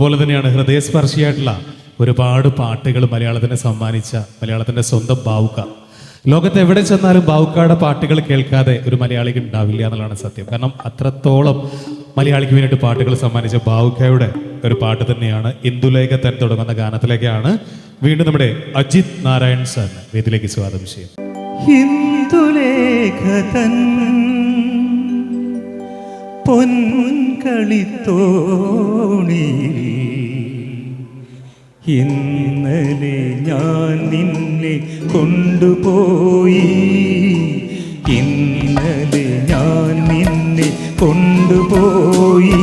അതുപോലെ തന്നെയാണ് ഹൃദയസ്പർശിയായിട്ടുള്ള ഒരുപാട് പാട്ടുകൾ മലയാളത്തിനെ സമ്മാനിച്ച മലയാളത്തിന്റെ സ്വന്തം ബാവുക്ക. ലോകത്ത് എവിടെ ചെന്നാലും ബാവുക്കയുടെ പാട്ടുകൾ കേൾക്കാതെ ഒരു മലയാളിക്ക് ഉണ്ടാവില്ല എന്നുള്ളതാണ് സത്യം. കാരണം അത്രത്തോളം മലയാളിക്ക് വേണ്ടിയിട്ട് പാട്ടുകൾ സമ്മാനിച്ച ബാവുക്കയുടെ ഒരു പാട്ട് തന്നെയാണ് ഇന്ദുലേഖ തൻ തുടങ്ങുന്ന ഗാനത്തിലേക്കാണ് വീണ്ടും നമ്മുടെ അജിത് നാരായൺ സാറിന് വേദിയിലേക്ക് സ്വാഗതം ചെയ്യും ഹിന്ദുലേഖതൻ പൊൻകളിത്തോണി ഇന്നലെ ഞാൻ നിന്നെ കൊണ്ടുപോയി. ഇന്നലെ ഞാൻ നിന്നെ കൊണ്ടുപോയി.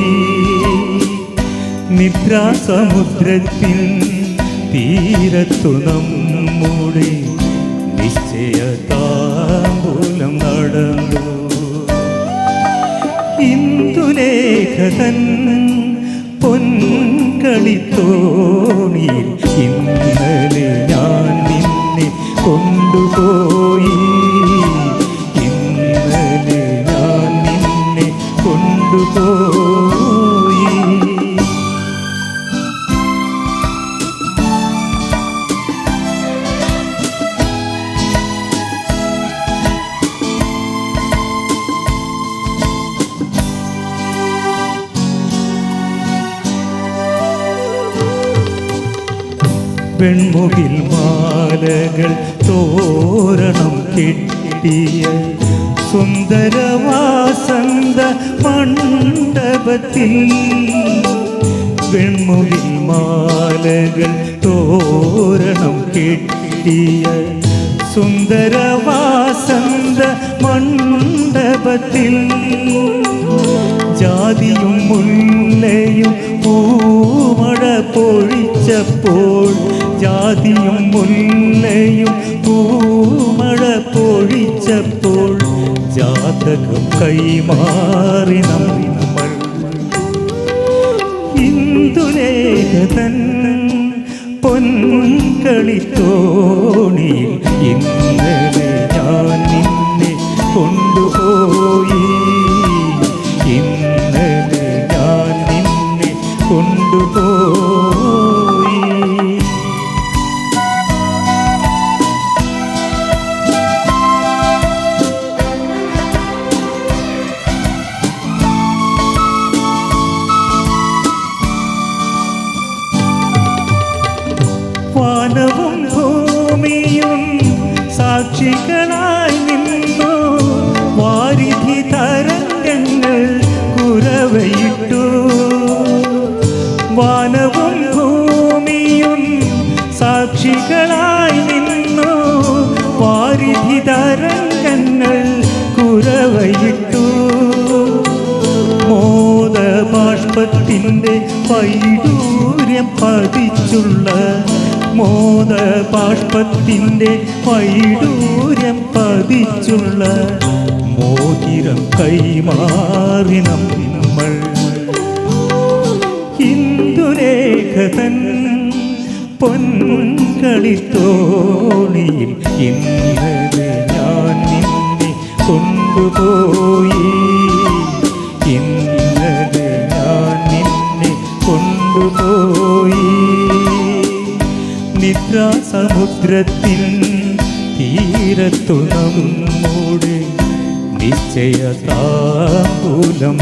നിദ്രാസമുദ്രത്തിൽ തീരത്തു നമ്മുടെ നിശ്ചയ ഇന്ദുലേഖതൻ പൊൻകളിത്തോണിയിൽ ഇന്നലെ ഞാൻ നിന്നെ കൊണ്ടുപോയി. വെൺമുകിൽ മാലകൾ തോരണം കെട്ടിയ സുന്ദരവാസന്ത മണ്ഡപത്തിൽ പെൺമുകിൽ മാലകൾ തോരണം കെട്ടിയ സുന്ദരവാസന്ത മണ്ഡപത്തിൽ ജാതിയും മുല്ലയും പൂമഴ പൊഴിച്ചപ്പോൾ ജാതിയും മുല്ലയും പൂമഴ പൊഴിച്ചപ്പോൾ ജാതകം കൈമാറി നമ്മൾ. ഇന്ദുലേഖതൻ പൊൻകളിത്തോണിയിൽ ഇന്നലെ സാക്ഷികളായി നിന്നു. വാരിധി തരംഗങ്ങൾ കുറവയിട്ടു വാനവും ഭൂമിയും സാക്ഷികളായി നിന്നു. വാരിധി തരംഗങ്ങൾ കുറവയിട്ടു മോദബാഷ്പത്തിന്റെ വൈഡൂര്യം പതിച്ചുള്ള മോദബാഷ്പത്തിന്റെ വൈഡൂര്യം പതിച്ചുള്ള മോതിരം കൈമാറി നമ്മൾ. ഹിന്ദുരേഖതൻ പൊൻകളിത്തോണിയിൽ ഇന്നലെ ഞാൻ നിന്നെ കൊണ്ടുപോയി. നിദ്രാസമുദ്രത്തിൻ തീരത്തു നമ്മുടെ നിശ്ചയ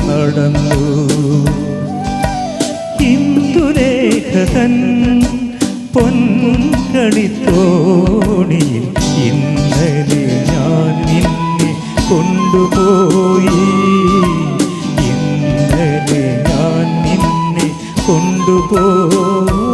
നടന്നു. ഇന്ദുലേഖതൻ പൊൻകളിത്തോണിയിൽ ഇന്നലെ ഞാൻ നിന്നെ കൊണ്ടുപോയി. ഇന്നലെ ഞാൻ നിന്നെ കൊണ്ടുപോയി.